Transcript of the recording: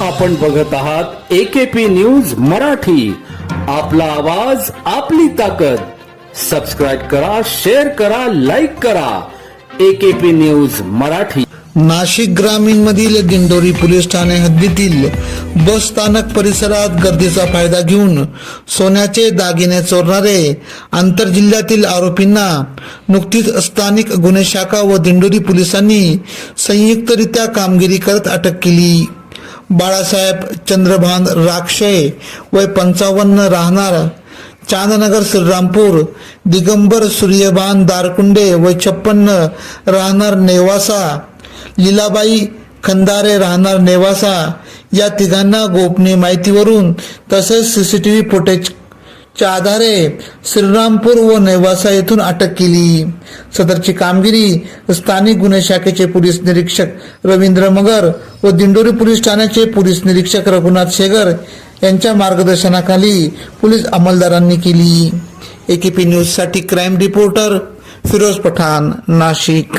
आपण बघत आहात एकेपी न्यूज मराठी. आपला आवाज आपली ताकद. सबस्क्राईब करा शेअर करा लाईक करा. AKP news Marathi. नाशिक ग्रामीण मधील दिंडोरी पोलीस ठाणे हद्दीतील बस स्थानक परिसरात गर्दीचा फायदा घेऊन सोन्याचे दागिने चोरणारे आंतरजिल्ह्यातील आरोपींना नुकतीच स्थानिक गुन्हे शाखा व दिंडोरी पोलिसांनी संयुक्तरित्या कामगिरी करत अटक केली. बाळासाहेब चंद्रभान राक्षे वय पंचावन्न राहणार. चांदनगर श्रीरामपूर. दिगंबर सूर्यभान दारकुंडे व छप्पन्न राहणार नेवासा. लीलाबाई खंदारे राहणार नेवासा. या तिघांना गोपनीय माहितीवरून तसेच सीसीटीव्ही च्या आधारे श्रीरामपूर व नेवासा येथून अटक केली. सदरची कामगिरी स्थानिक गुन्हे शाखेचे पोलीस निरीक्षक रवींद्र मगर व दिंडोरी पोलीस ठाण्याचे पोलीस निरीक्षक रघुनाथ शेगर यांच्या मार्गदर्शनाखाली पोलीस अंमलदारांनी केली. एकेपी न्यूजसाठी क्राईम रिपोर्टर फिरोज पठाण नाशिक.